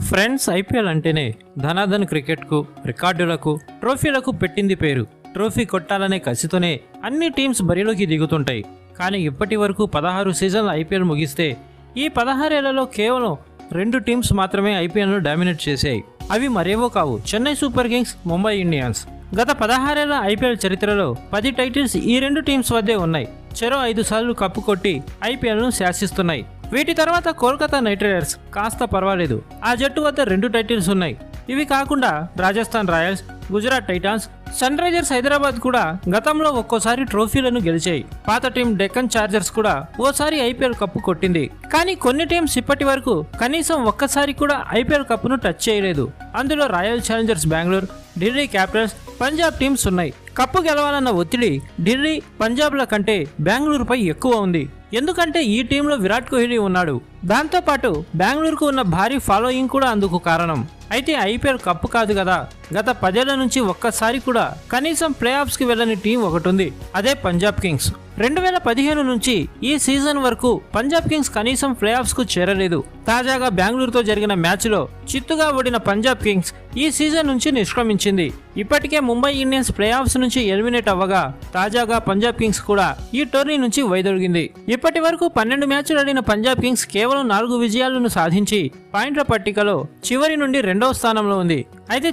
Friends IPL అంటేనే ధనాధన్ క్రికెట్కు రికార్డులకు ట్రోఫీలకు పెట్టింది పేరు. ట్రోఫీ కొట్టాలనే కసితోనే అన్ని టీమ్స్ బరిలోకి దిగుతుంటాయి. కానీ ఇప్పటి వరకు పదహారు సీజన్ల ఐపీఎల్ ముగిస్తే ఈ పదహారేళ్ళలో కేవలం రెండు టీమ్స్ మాత్రమే ఐపీఎల్ను డామినేట్ చేశాయి. అవి మరేవో కావు. Chennai Super Kings Mumbai Indians. గత పదహారేళ్ళ ఐపీఎల్ చరిత్రలో పది టైటిల్స్ ఈ రెండు టీమ్స్ వద్దే ఉన్నాయి. చెరో ఐదు సార్లు కప్పు కొట్టి ఐపీఎల్ను శాసిస్తున్నాయి. వీటి తర్వాత కోల్కతా నైట్ రైడర్స్ కాస్త పర్వాలేదు. ఆ జట్టు వద్ద రెండు టైటిల్స్ ఉన్నాయి. ఇవి కాకుండా Rajasthan Royals Gujarat Titans Sunrisers Hyderabad కూడా గతంలో ఒక్కోసారి ట్రోఫీలను గెలిచాయి. పాత టీం డెక్కన్ చార్జర్స్ కూడా ఓసారి ఐపీఎల్ కప్పు కొట్టింది. కానీ కొన్ని టీమ్స్ ఇప్పటి వరకు కనీసం ఒక్కసారి కూడా ఐపీఎల్ కప్పును టచ్ చేయలేదు. అందులో Royal Challengers Bengaluru Delhi Capitals Punjab teams ఉన్నాయి. కప్పు గెలవాలన్న ఒత్తిడి ఢిల్లీ పంజాబ్ల కంటే బెంగళూరుపై ఎక్కువ ఉంది. ఎందుకంటే ఈ టీంలో విరాట్ కోహ్లీ ఉన్నాడు. దాంతోపాటు బెంగళూరుకు ఉన్న భారీ ఫాలోయింగ్ కూడా అందుకు కారణం. అయితే ఐపీఎల్ కప్పు కాదు కదా. గత పదేళ్ళ నుంచి ఒక్కసారి కూడా కనీసం ప్లే ఆఫ్స్కి వెళ్ళని టీం ఒకటి ఉంది అదే పంజాబ్ కింగ్స్. రెండు వేల పదిహేను నుంచి ఈ సీజన్ వరకు పంజాబ్ కింగ్స్ కనీసం ప్లే ఆఫ్స్కు చేరలేదు. తాజాగా బెంగళూరుతో జరిగిన మ్యాచ్లో చిత్తుగా ఓడిన పంజాబ్ కింగ్స్ ఈ సీజన్ నుంచి నిష్క్రమించింది. ఇప్పటికే ముంబై ఇండియన్స్ ప్లే ఆఫ్స్ నుంచి ఎలిమినేట్ అవ్వగా తాజాగా పంజాబ్ కింగ్స్ కూడా ఈ టోర్నీ నుంచి వైదొలిగింది. ఇప్పటి వరకు పన్నెండు మ్యాచ్లు ఆడిన పంజాబ్ కింగ్స్ కేవలం నాలుగు విజయాలను సాధించి పాయింట్ల పట్టికలో చివరి నుండి రెండవ స్థానంలో ఉంది. అయితే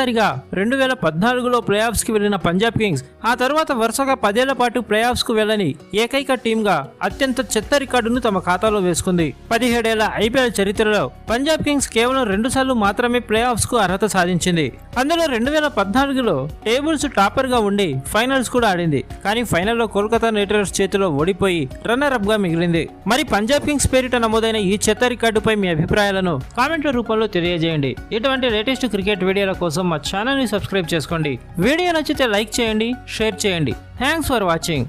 చివరిసారిగా రెండు వేల పద్నాలుగులో ప్లే ఆఫ్స్కి వెళ్ళిన పంజాబ్ కింగ్స్ ఆ తర్వాత వరుసగా పదేళ్ళ పాటు ప్లే ఆఫ్స్కు వెళ్ళని ఏకైక టీంగా అత్యంత చెత్త రికార్డును తమ ఖాతాలో వేసుకుంది. పదిహేడేళ్ళ ఐపీఎల్ చరిత్రలో పంజాబ్ కింగ్స్ కేవలం రెండు సార్లు మాత్రమే ప్లే ఆఫ్స్కు అర్హత సాధించింది. అందులో రెండు వేల పద్నాలుగులో టేబుల్స్ టాపర్గా ఉండి ఫైనల్స్ కూడా ఆడింది. కానీ ఫైనల్లో కోల్కతా నైట్ రైడర్స్ చేతిలో ఓడిపోయి రన్నర్ అప్గా మిగిలింది. మరి పంజాబ్ కింగ్స్ పేరిట నమోదైన ఈ చెత్త రికార్డుపై మీ అభిప్రాయాలను కామెంట్ల రూపంలో తెలియజేయండి. ఇటువంటి లేటెస్ట్ క్రికెట్ వీడియోల కోసం మా ఛానల్ని సబ్స్క్రైబ్ చేసుకోండి. వీడియో నచ్చితే లైక్ చేయండి షేర్ చేయండి. Thanks for watching.